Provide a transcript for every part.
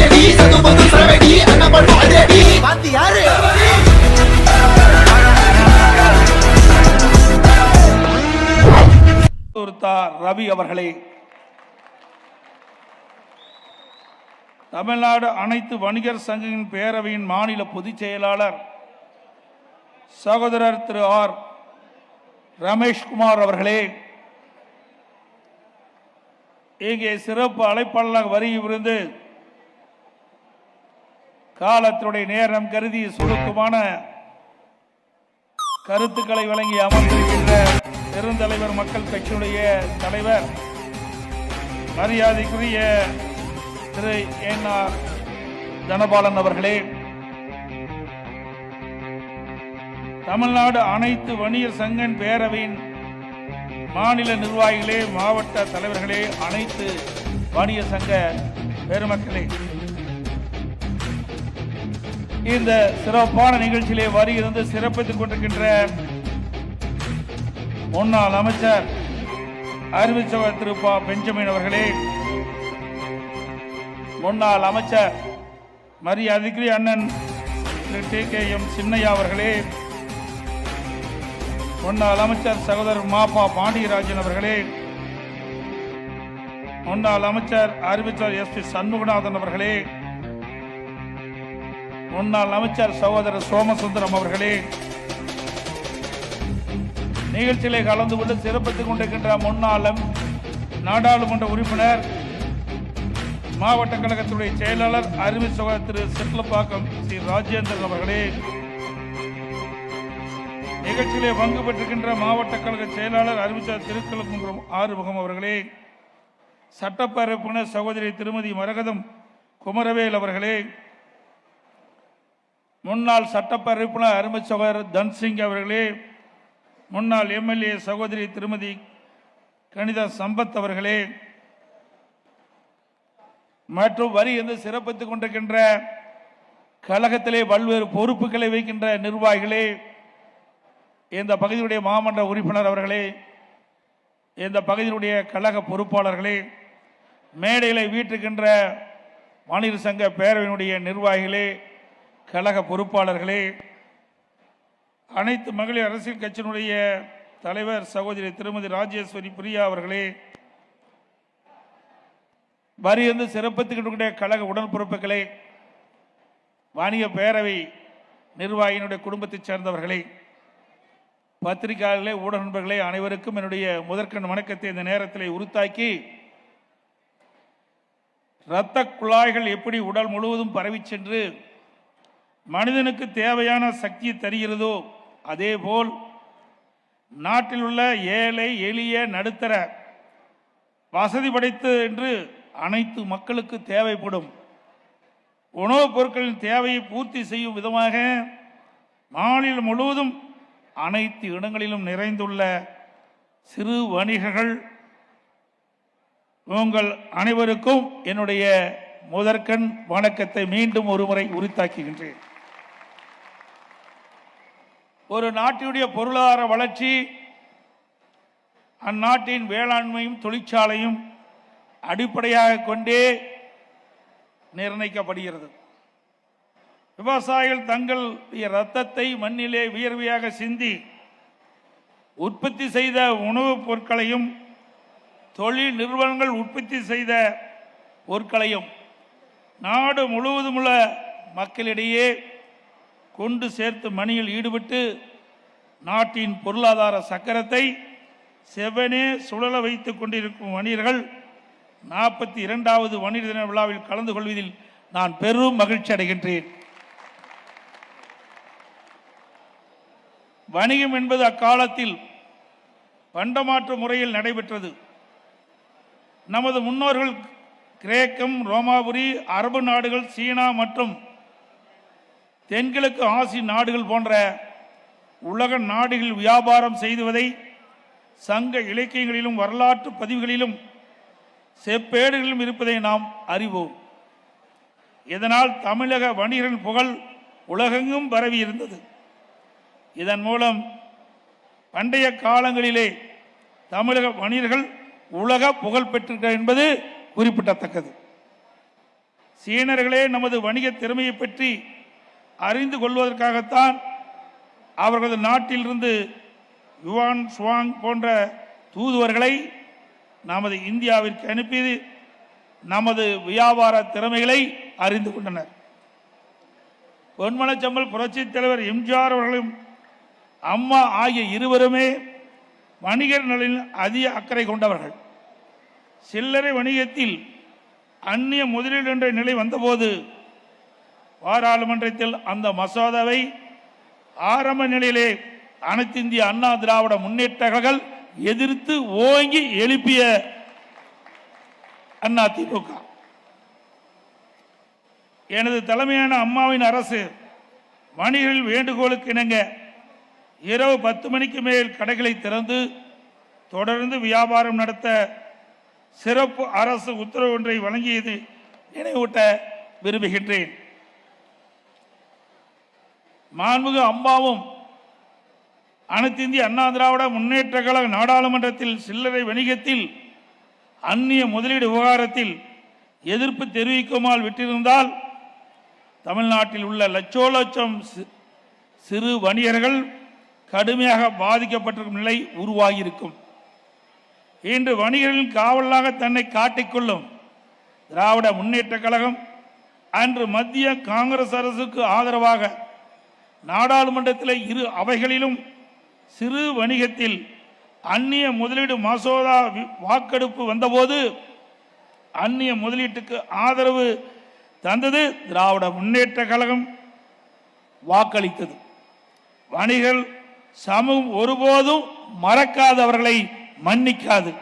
சது சரவெடி பாத்தி யாரு? ரவி அவர்களே தமிழ்நாடு அனைத்து வணிகர் சங்கங்களின் பேரவையின் மாநில பொதுச் செயலாளர் சகோதரர் திரு ஆர் ரமேஷ்குமார் அவர்களே இங்கே சிறப்பு அழைப்பாளராக வருகிவிருந்து காலத்தினுடைய நேரம் கருதி சுருக்கமான கருத்துக்களை வழங்கி அமர்ந்திருக்கின்ற பெருந்தலைவர் மக்கள் கட்சியுடைய தலைவர் மரியாதைக்குரிய திரு என் ஆர் தனபாலன் அவர்களே தமிழ்நாடு அனைத்து வணிகர் சங்கன் பேரவையின் மாநில நிர்வாகிகளே மாவட்ட தலைவர்களே அனைத்து வணிக சங்க பெருமக்களே. இந்த சிறப்பான நிகழ்ச்சியிலே வருகிறது சிறப்பித்துக் கொண்டிருக்கின்ற முன்னாள் அமைச்சர் அறிவிச்சவர் திரு. பா. பெஞ்சமின் அவர்களே முன்னாள் அமைச்சர் மரியாதைக்குரிய அண்ணன் திரு. டி. கே. எம். சின்னையா அவர்களே முன்னாள் அமைச்சர் சகோதரர் மாப்பா பாண்டியராஜன் அவர்களே முன்னாள் அமைச்சர் அறிவிச்சர் எஸ். பி. சண்முகநாதன் அவர்களே முன்னாள் அமைச்சர் சகோதரர் சோமசுந்தரம் அவர்களே நிகழ்ச்சியிலே கலந்து கொண்டு சிறப்பித்துக் கொண்டிருக்கின்ற முன்னாள் நாடாளுமன்ற உறுப்பினர் மாவட்ட கழகத்துடைய செயலாளர் அறிவு சகோதரர் திரு செட்லப்பாக்கம் ஸ்ரீ ராஜேந்திரன் அவர்களே நிகழ்ச்சியிலே பங்கு பெற்றிருக்கின்ற மாவட்ட கழக செயலாளர் அறிவிச்சர் திருக்கலக்குன்றம் ஆறுமுகம் அவர்களே சட்டப்பேரவை சகோதரி திருமதி மரகதம் குமரவேல் அவர்களே முன்னாள் சட்டப்பேரவை உறுப்பினர் அருமை சகோதரர் தன்சிங் அவர்களே முன்னாள் எம்எல்ஏ சகோதரி திருமதி கணிதா சம்பத் அவர்களே மற்றும் வரி என்று சிறப்பித்துக் கொண்டிருக்கின்ற கழகத்திலே பல்வேறு பொறுப்புகளை வைக்கின்ற நிர்வாகிகளே இந்த பகுதியுடைய மாமன்ற உறுப்பினர் அவர்களே இந்த பகுதியினுடைய கழக பொறுப்பாளர்களே மேடையில வீட்டுக்கின்ற வாணிர் சங்க பேரவையினுடைய நிர்வாகிகளே கழக பொறுப்பாளர்களே அனைத்து மகளிர் அரசியல் கட்சியினுடைய தலைவர் சகோதரி திருமதி ராஜேஸ்வரி பிரியா அவர்களே வரி வந்து சிறப்பித்துக்கின்ற கழக உடன்பிறப்புகளே வாணிக பேரவை நிர்வாகியினுடைய குடும்பத்தைச் சேர்ந்தவர்களே பத்திரிகையாளர்களே ஊடக நண்பர்களே அனைவருக்கும் என்னுடைய முதற்கண் வணக்கத்தை இந்த நேரத்தில் உருத்தாக்கி இரத்த குழாய்கள் எப்படி உடல் முழுவதும் பரவி சென்று மனிதனுக்கு தேவையான சக்தியை தருகிறதோ அதேபோல் நாட்டில் உள்ள ஏழை எளிய நடுத்தர வசதி படைத்து என்று அனைத்து மக்களுக்கு தேவைப்படும். உணவுப் பொருட்களின் தேவையை பூர்த்தி செய்யும் விதமாக மாநிலம் முழுவதும் அனைத்து இடங்களிலும் நிறைந்துள்ள சிறு வணிகர்கள் உங்கள் அனைவருக்கும் என்னுடைய முதற்கண் வணக்கத்தை மீண்டும் ஒருமுறை உரித்தாக்குகின்றேன். ஒரு நாட்டினுடைய பொருளாதார வளர்ச்சி அந்நாட்டின் வேளாண்மையும் தொழிற்சாலையும் அடிப்படையாக கொண்டே நிர்ணயிக்கப்படுகிறது. விவசாயிகள் தங்கள் ரத்தத்தை மண்ணிலே வியர்வையாக சிந்தி உற்பத்தி செய்த உணவுப் பொருட்களையும் தொழில் நிறுவனங்கள் உற்பத்தி செய்த பொருட்களையும் நாடு முழுவதும் உள்ள மக்களிடையே கொண்டு சேர்த்து மணியில் ஈடுபட்டு நாட்டின் பொருளாதார சக்கரத்தை செவனே சுழல வைத்துக் கொண்டிருக்கும் வணிகர்கள் நாற்பத்தி இரண்டாவது வணிக தின விழாவில் கலந்து கொள்வதில் நான் பெரும் மகிழ்ச்சி அடைகின்றேன். வணிகம் என்பது அக்காலத்தில் பண்டமாற்று முறையில் நடைபெற்றது. நமது முன்னோர்கள் கிரேக்கம் ரோமாபுரி அரபு நாடுகள் சீனா மற்றும் தென்கிழக்கு ஆசிய நாடுகள் போன்ற உலக நாடுகளில் வியாபாரம் செய்துவதை சங்க இலக்கியங்களிலும் வரலாற்று பதிவுகளிலும் செப்பேடுகளிலும் இருப்பதை நாம் அறிவோம். இதனால் தமிழக வணிகரின் புகழ் உலகெங்கும் பரவி இருந்தது. இதன் மூலம் பண்டைய காலங்களிலே தமிழக வணிகர்கள் உலக புகழ் பெற்றிருக்கிறார் என்பது குறிப்பிடத்தக்கது. சீனர்களே நமது வணிக திறமையை பற்றி அறிந்து கொள்வதற்காகத்தான் அவர்களது நாட்டிலிருந்து யுவான் சுவாங் போன்ற தூதுவர்களை நமது இந்தியாவிற்கு அனுப்பி நமது வியாபார திறமைகளை அறிந்து கொண்டனர். பொன்மனச்சம்பல் புரட்சித் தலைவர் எம்ஜிஆர் அவர்களும் அம்மா ஆகிய இருவருமே வணிகர் நலனில் அதிக அக்கறை கொண்டவர்கள். சில்லறை வணிகத்தில் அந்நிய முதலீடு என்ற நிலை வந்தபோது பாராளுமன்றத்தில் அந்த மசோதாவை ஆரம்ப நிலையிலே அனைத்திந்திய அண்ணா திராவிட முன்னேற்றங்கள் எதிர்த்து ஓங்கி எழுப்பிய அண்ணா திமுக. எனது தலைமையான அம்மாவின் அரசு வணிகர்கள் வேண்டுகோளுக்கு இணங்க இரவு பத்து மணிக்கு மேல் கடைகளை திறந்து தொடர்ந்து வியாபாரம் நடத்த சிறப்பு அரசு உத்தரவு ஒன்றை வழங்கியது நினைவூட்ட விரும்புகின்றேன். மாண்புகு அம்பாவும் அனைத்து இந்திய அண்ணா திராவிட முன்னேற்ற கழக நாடாளுமன்றத்தில் சில்லறை வணிகத்தில் அந்நிய முதலீடு விவகாரத்தில் எதிர்ப்பு தெரிவிக்குமால் விட்டிருந்தால் தமிழ்நாட்டில் உள்ள லட்சோ லட்சம் சிறு வணிகர்கள் கடுமையாக பாதிக்கப்பட்டிருக்கும் நிலை உருவாகியிருக்கும். இன்று வணிகர்களின் காவலாக தன்னை காட்டிக்கொள்ளும் திராவிட முன்னேற்ற கழகம் அன்று மத்திய காங்கிரஸ் அரசுக்கு ஆதரவாக நாடாளுமன்றத்தில் இரு அவைகளிலும் சிறு வணிகத்தில் அந்நிய முதலீடு மசோதா வி- வாக்கெடுப்பு வந்தபோது அந்நிய முதலீட்டுக்கு ஆதரவு தந்தது. திராவிட முன்னேற்ற கழகம் வாக்களித்தது. வணிகர் சமூகம் ஒருபோதும் மறக்காதவர்களை மன்னிக்காது.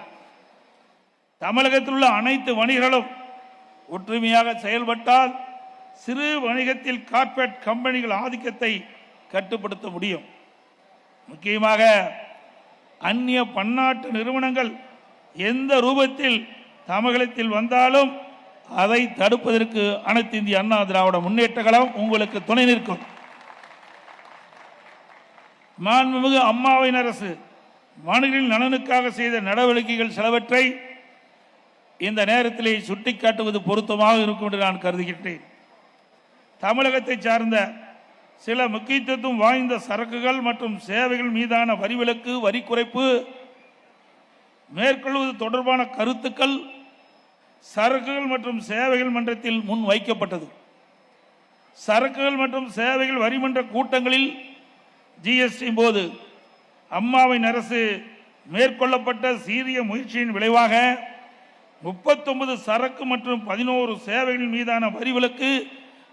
தமிழகத்தில் உள்ள அனைத்து வணிகர்களும் ஒற்றுமையாக செயல்பட்டால் சிறு வணிகத்தில் கார்ப்பரேட் கம்பெனிகள் ஆதிக்கத்தை கட்டுப்படுத்த முடியும். முக்கியமாக அந்நிய பன்னாட்டு நிறுவனங்கள் எந்த ரூபத்தில் தமிழகத்தில் வந்தாலும் அதை தடுப்பதற்கு அனைத்து இந்திய அண்ணா திராவிட முன்னேற்ற கழகம் உங்களுக்கு துணை நிற்கும். மாண்புமிகு அம்மாவின் அரசு மாநிலின் நலனுக்காக செய்த நடவடிக்கைகள் சிலவற்றை இந்த நேரத்திலே சுட்டிக்காட்டுவது பொருத்தமாக இருக்கும் என்று நான் கருதுகின்றேன். தமிழகத்தை சார்ந்த சில முக்கியத்துவம் வாய்ந்த சரக்குகள் மற்றும் சேவைகள் மீதான வரி விலக்கு வரி குறைப்பு மேற்கொள்வது தொடர்பான கருத்துக்கள் சரக்குகள் மற்றும் சேவைகள் மன்றத்தில் முன் வைக்கப்பட்டது. சரக்குகள் மற்றும் சேவைகள் வரிமன்ற கூட்டங்களில் ஜிஎஸ்டி போது அம்மாவின் அரசு மேற்கொள்ளப்பட்ட சீரிய முயற்சியின் விளைவாக முப்பத்தொன்பது சரக்கு மற்றும் பதினோரு சேவைகள் மீதான வரி விலக்கு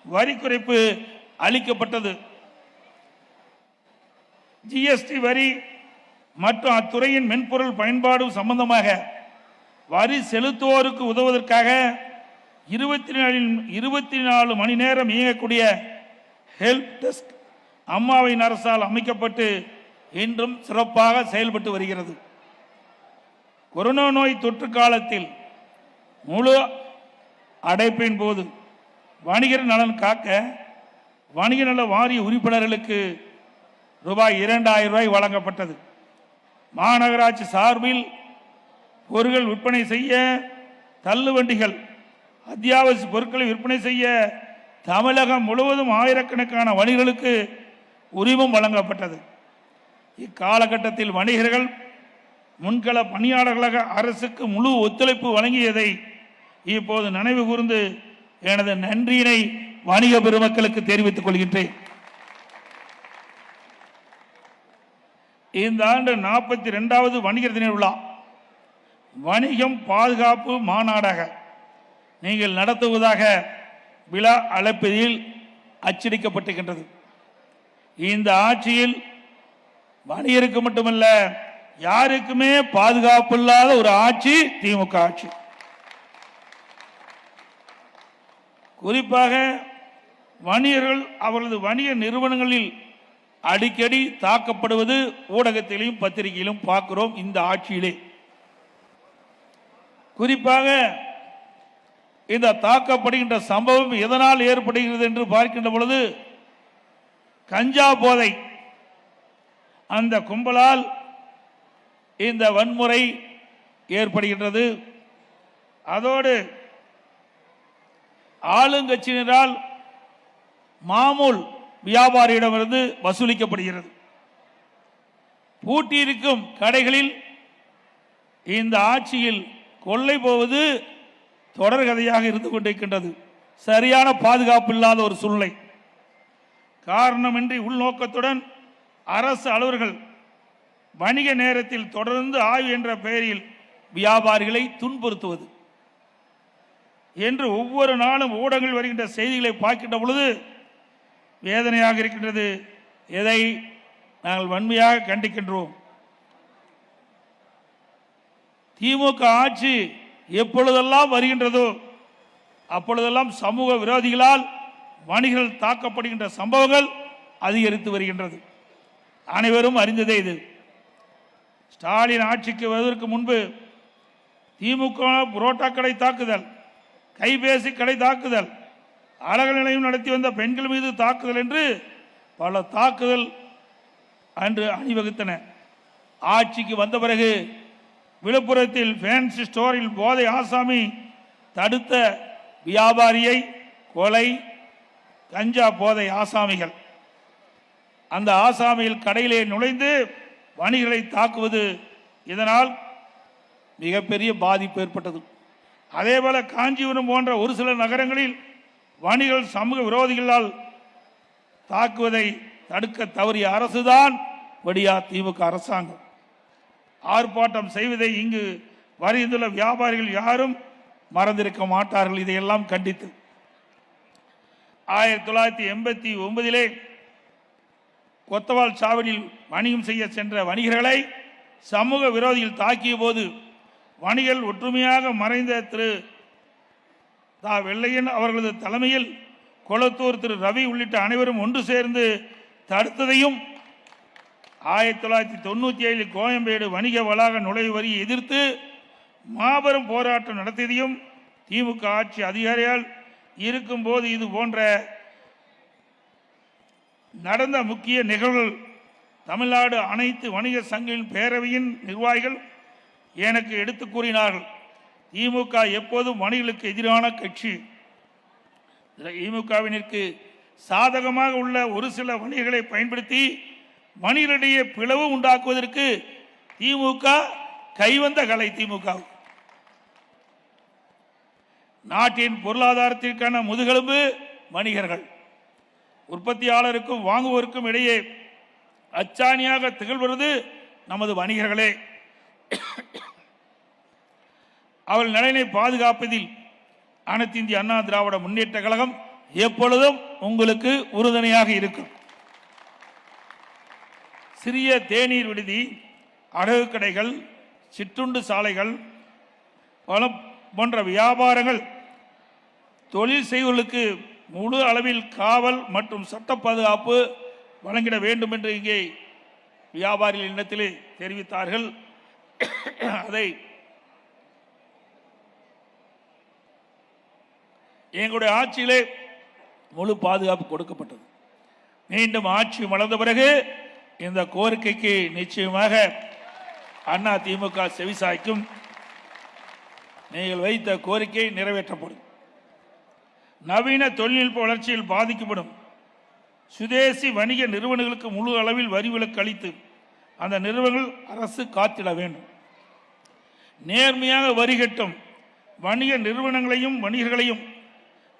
வரி குறைப்பு அளிக்கப்பட்டது. ஜிஎஸ்டி வரி மற்றும் அத்துறையின் மென்பொருள் பயன்பாடு சம்பந்தமாக வரி செலுத்துவோருக்கு உதவுவதற்காக இருபத்தி நாலு இருபத்தி நாலு மணி நேரம் இயங்கக்கூடிய ஹெல்ப் டெஸ்க் அம்மாவின் அரசால் அமைக்கப்பட்டு இன்றும் சிறப்பாக செயல்பட்டு வருகிறது. கொரோனா நோய் தொற்று காலத்தில் முழு அடைப்பின் போது வணிகர் நலன் காக்க வணிக நல வாரிய உறுப்பினர்களுக்கு ரூபாய் இரண்டாயிரம் ரூபாய் வழங்கப்பட்டது. மாநகராட்சி சார்பில் பொருட்கள் விற்பனை செய்ய தள்ளுவண்டிகள் அத்தியாவசிய பொருட்களை விற்பனை செய்ய தமிழகம் முழுவதும் ஆயிரக்கணக்கான வணிகர்களுக்கு உரிமம் வழங்கப்பட்டது. இக்காலகட்டத்தில் வணிகர்கள் முன்கள பணியாளர்களாக அரசுக்கு முழு ஒத்துழைப்பு வழங்கியதை இப்போது நினைவு கூர்ந்து எனது நன்றியினை வணிக பெருமக்களுக்கு தெரிவித்துக் கொள்கின்றேன். இந்த ஆண்டு நாற்பத்தி ரெண்டாவது வணிகர் தின விழா. வணிகம் பாதுகாப்பு மாநாடாக நீங்கள் நடத்துவதாக விழா அழைப்பதில் அச்சடிக்கப்பட்டிருக்கின்றது. இந்த ஆட்சியில் வணிகருக்கு மட்டுமல்ல யாருக்குமே பாதுகாப்பு இல்லாத ஒரு ஆட்சி திமுக ஆட்சி. குறிப்பாக வணிகர்கள் அவர்களது வணிக நிறுவனங்களில் அடிக்கடி தாக்கப்படுவது ஊடகத்திலையும் பத்திரிகையிலும் பார்க்கிறோம் இந்த ஆட்சியிலே. குறிப்பாக இந்த தாக்கப்படுகின்ற சம்பவம் எதனால் ஏற்படுகிறது என்று பார்க்கின்ற பொழுது கஞ்சா போதை அந்த கும்பலால் இந்த வன்முறை ஏற்படுகின்றது. அதோடு ஆளுங்கட்சியினரால் மாமூல் வியாபாரியிடமிருந்து வசூலிக்கப்படுகிறது. பூட்டியிருக்கும் கடைகளில் இந்த ஆட்சியில் கொள்ளை போவது தொடர்கதையாக இருந்து கொண்டிருக்கின்றது. சரியான பாதுகாப்பு இல்லாத ஒரு சூழ்நிலை. காரணமின்றி உள்நோக்கத்துடன் அரசு அலுவலர்கள் வணிக நேரத்தில் தொடர்ந்து ஆய்வு என்ற பெயரில் வியாபாரிகளை துன்புறுத்துவது. என்று ஒவ்வொரு நாளும் ஊடகங்கள் வருகின்ற செய்திகளை பார்க்கின்ற பொழுது வேதனையாக இருக்கின்றது. எதை நாங்கள் வன்மையாக கண்டிக்கின்றோம்? திமுக ஆட்சி எப்பொழுதெல்லாம் வருகின்றதோ அப்பொழுதெல்லாம் சமூக விரோதிகளால் வணிகர்கள் தாக்கப்படுகின்ற சம்பவங்கள் அதிகரித்து வருகின்றது. அனைவரும் அறிந்ததே இது. ஸ்டாலின் ஆட்சிக்கு வருவதற்கு முன்பு திமுக புரோட்டா கடை தாக்குதல் கைபேசி கடை தாக்குதல். அழகு நிலையம் நடத்தி வந்த பெண்கள் மீது தாக்குதல் என்று பல தாக்குதல் அன்று அணிவகுத்தன. ஆட்சிக்கு வந்த பிறகு விழுப்புரத்தில் ஃபேன்சி ஸ்டோரில் போதை ஆசாமி தடுத்த வியாபாரியை கொலை கஞ்சா போதை ஆசாமிகள். அந்த ஆசாமியில் கடையிலே நுழைந்து வணிகளை தாக்குவது இதனால் மிகப்பெரிய பாதிப்பு ஏற்பட்டது. அதேபோல காஞ்சிபுரம் போன்ற ஒரு சில நகரங்களில் வணிகள் சமூக விரோதிகளால் தாக்குவதை தடுக்க தவறிய அரசுதான் வடியா திமுக அரசாங்கம். ஆர்ப்பாட்டம் செய்வதை இங்கு வருகின்ற வியாபாரிகள் யாரும் மறந்திருக்க மாட்டார்கள். இதையெல்லாம் கண்டித்து ஆயிரத்தி தொள்ளாயிரத்தி எண்பத்தி ஒன்பதிலே கொத்தவால் சாவடியில் வணிகம் செய்ய சென்ற வணிகர்களை சமூக விரோதிகள் தாக்கிய போது வணிகள் ஒற்றுமையாக மறைந்த திரு தா வெள்ளையன் அவர்களது தலைமையில் கொளத்தூர் திரு ரவி உள்ளிட்ட அனைவரும் ஒன்று சேர்ந்து தடுத்ததையும் ஆயிரத்தி தொள்ளாயிரத்தி தொண்ணூற்றி ஏழில் கோயம்பேடு வணிக வளாக நுழைவு வரியை எதிர்த்து மாபெரும் போராட்டம் நடத்தியதையும் திமுக ஆட்சி அதிகாரியால் இருக்கும்போது இது போன்ற நடந்த முக்கிய நிகழ்வுகள் தமிழ்நாடு அனைத்து வணிக சங்கின் பேரவையின் நிர்வாகிகள் எனக்கு எடுத்து கூறினார்கள். திமுக எப்போதும் வணிகளுக்கு எதிரான கட்சி. திமுகவினருக்கு சாதகமாக உள்ள ஒரு சில வணிகர்களை பயன்படுத்தி மணிகளிடையே பிளவு உண்டாக்குவதற்கு திமுக கைவந்த கலை திமுக. நாட்டின் பொருளாதாரத்திற்கான முதுகெலும்பு வணிகர்கள். உற்பத்தியாளருக்கும் வாங்குவோருக்கும் இடையே அச்சாணியாக திகழ்வது நமது வணிகர்களே. அவள் நலனை பாதுகாப்பதில் அனைத்து இந்திய அண்ணா திராவிட முன்னேற்ற கழகம் எப்பொழுதும் உங்களுக்கு உறுதுணையாக இருக்கும். சிறிய தேநீர் விடுதி அடகு கடைகள் சிற்றுண்டு சாலைகள் பல போன்ற வியாபாரங்கள் தொழில் செய்வர்களுக்கு முழு அளவில் காவல் மற்றும் சட்ட பாதுகாப்பு வழங்கிட வேண்டும் என்று இங்கே வியாபாரிகள் இடத்திலே தெரிவித்தார்கள். அதை எங்களுடைய ஆட்சியிலே முழு பாதுகாப்பு கொடுக்கப்பட்டது. மீண்டும் ஆட்சி மலர்ந்த பிறகு இந்த கோரிக்கைக்கு நிச்சயமாக அண்ணா திமுக செவிசாய்க்கும். நீங்கள் வைத்த கோரிக்கை நிறைவேற்றப்படும். நவீன தொழில்நுட்ப வளர்ச்சியில் பாதிக்கப்படும். சுதேசி வணிக நிறுவனங்களுக்கு முழு அளவில் வரி விலக்கு அளித்து அந்த நிறுவனங்கள் அரசு காத்திட வேண்டும். நேர்மையாக வரி கட்டும் வணிக நிறுவனங்களையும் வணிகர்களையும்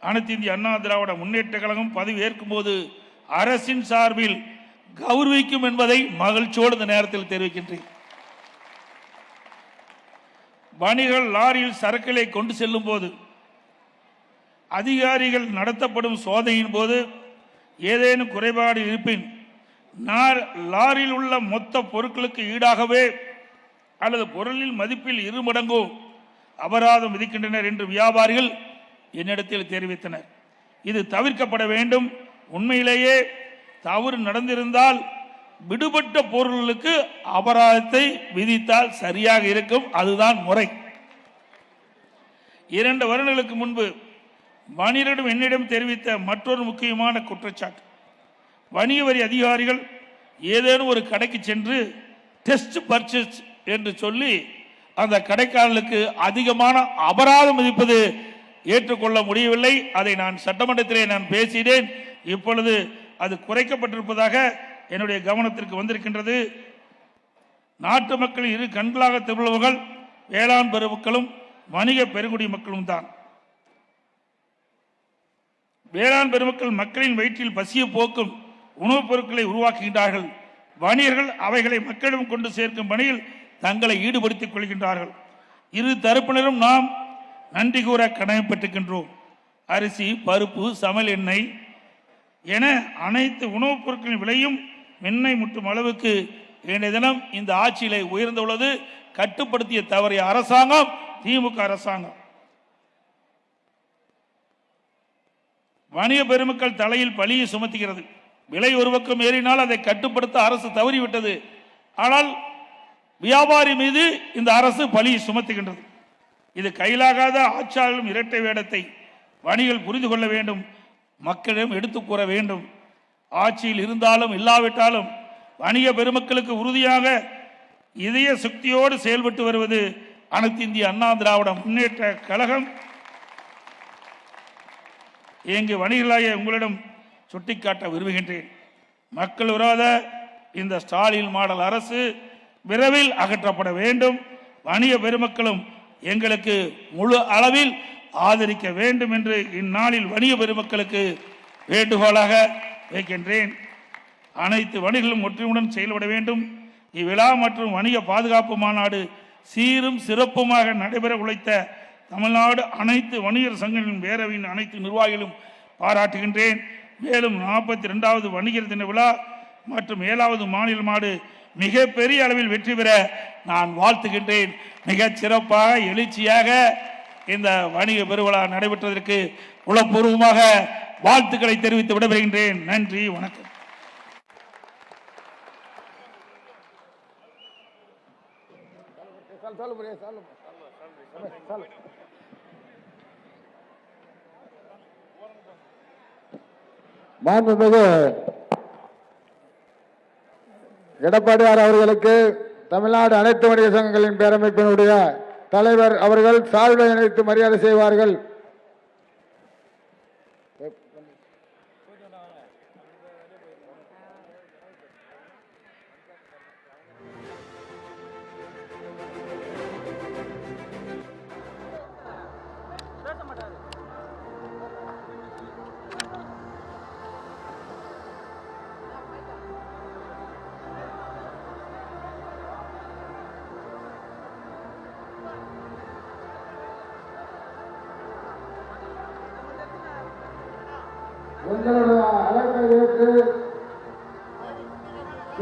அனைத்து இந்திய அண்ணா திராவிட முன்னேற்ற கழகம் பதவி ஏற்கும்போது அரசின் சார்பில் கௌரவிக்கும் என்பதை மகிழ்ச்சியோடு இந்த நேரத்தில் தெரிவிக்கின்றேன். பணிகள் லாரியில் சரக்குகளை கொண்டு செல்லும் போது அதிகாரிகள் நடத்தப்படும் சோதனையின் போது ஏதேனும் குறைபாடு இருப்பின் நான் லாரியில் உள்ள மொத்த பொருட்களுக்கு ஈடாகவே அல்லது பொருளின் மதிப்பில் இரு மடங்கோ அபராதம் விதிக்கின்றனர் என்று வியாபாரிகள் என்னிடத்தில் தெரிவித்தனர். இது தவிர்க்கப்பட வேண்டும். உண்மையிலேயே தவறு நடந்திருந்தால் விடுபட்ட பொருளுக்கு அபராதத்தை விதித்தால் சரியாக இருக்கும். அதுதான் முறை. இரண்டு வருடங்களுக்கு முன்பு வணிகரிடம் என்னிடம் தெரிவித்த மற்றொரு முக்கியமான குற்றச்சாட்டு. வணிக வரி அதிகாரிகள் ஏதேனும் ஒரு கடைக்கு சென்று டெஸ்ட் பர்ச்சேஸ் என்று சொல்லி அந்த கடைக்காரர்களுக்கு அதிகமான அபராதம் விதிப்பது ஏற்றுக்கொள்ள முடியவில்லை. அதை நான் சட்டமன்றத்திலே நான் பேசினேன். இப்பொழுது அது குறைக்கப்பட்டிருப்பதாக என்னுடைய கவனத்திற்கு வந்திருக்கின்றது. நாட்டு மக்கள் இரு கண்களாக திகழ்பவர்கள் வேளாண் பெருமக்களும் வணிக பெருங்குடி மக்களும் தான். வேளாண் பெருமக்கள் மக்களின் வயிற்றில் பசியை போக்கும் உணவுப் பொருட்களை உருவாக்குகின்றார்கள். வணிகர்கள் அவைகளை மக்களிடம் கொண்டு சேர்க்கும் பணியில் தங்களை ஈடுபடுத்திக் கொள்கின்றார்கள். இரு தரப்பினரும் நாம் நன்றி கூற கடமைப்பட்டிருக்கின்றோம். அரிசி பருப்பு சமையல் எண்ணெய் என அனைத்து உணவுப் பொருட்களின் விலையும் மின்னை முட்டும் அளவுக்கு இன்றைய தினம் இந்த ஆட்சியிலே உயர்ந்துள்ளது. கட்டுப்படுத்திய தவறிய அரசாங்கம் திமுக அரசாங்கம். வணிக பெருமக்கள் தலையில் பழியை சுமத்துகிறது. விலை ஒரு பக்கம் ஏறினால் அதை கட்டுப்படுத்த அரசு தவறிவிட்டது. ஆனால் வியாபாரி மீது இந்த அரசு பழியை சுமத்துகின்றது. இது கையிலாகாத ஆட்சியாளர்களும் இரட்டை வேடத்தை வணிகள் புரிந்து கொள்ள வேண்டும் மக்களிடம் எடுத்து கூற வேண்டும். ஆட்சியில் இருந்தாலும் இல்லாவிட்டாலும் வணிக பெருமக்களுக்கு உறுதியாக இதய சக்தியோடு செயல்பட்டு வருவது அனைத்து இந்திய அண்ணா திராவிட முன்னேற்ற கழகம். இங்கு வணிகர்களாகிய உங்களிடம் சுட்டிக்காட்ட விரும்புகின்றேன். மக்கள் விரோத இந்த ஸ்டாலின் மாடல் அரசு விரைவில் அகற்றப்பட வேண்டும். வணிக பெருமக்களும் எங்களுக்கு முழு அளவில் ஆதரிக்க வேண்டும் என்று இந்நாளில் வணிக பெருமக்களுக்கு வேண்டுகோளாக வைக்கின்றேன். அனைத்து வணிகர்களும் ஒற்றுமையுடன் செயல்பட வேண்டும். இவ்விழா மற்றும் வணிக பாதுகாப்பு மாநாடு சீரும் சிறப்புமாக நடைபெற உழைத்த தமிழ்நாடு அனைத்து வணிகர் சங்கங்களின் பேரவையின் அனைத்து நிர்வாகிகளும் பாராட்டுகின்றேன். மேலும் நாற்பத்தி ரெண்டாவது வணிகர் தின விழா மற்றும் ஏழாவது மாநில மாடு மிக பெரிய அளவில் வெற்றி பெற நான் வாழ்த்துகின்றேன். மிகச் சிறப்பாக எழுச்சியாக இந்த வணிக பெருவிழா நடைபெற்றதற்கு உளப்பூர்வமாக வாழ்த்துக்களை தெரிவித்து விடைபெறுகின்றேன். நன்றி வணக்கம். மாண்புமிகு எடப்பாடியார் அவர்களுக்கு தமிழ்நாடு அனைத்து வணிக சங்கங்களின் பேரமைப்பினுடைய தலைவர் அவர்கள் சால்வை இணைத்து மரியாதை செய்வார்கள்.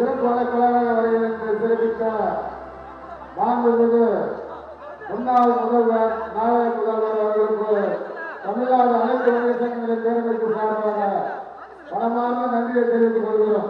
சிறப்பு அழைப்பாளராக வருகிறது என்று தெரிவித்த மாண்புமிகு முன்னாள் முதல்வர் நாளைய முதல்வர் அவர்களுக்கு தமிழ்நாடு அனைத்து வணிக சங்கங்களின் பேரமைப்பு சார்பாக மனமார்ந்த நன்றியை தெரிவித்துக் கொள்கிறோம்.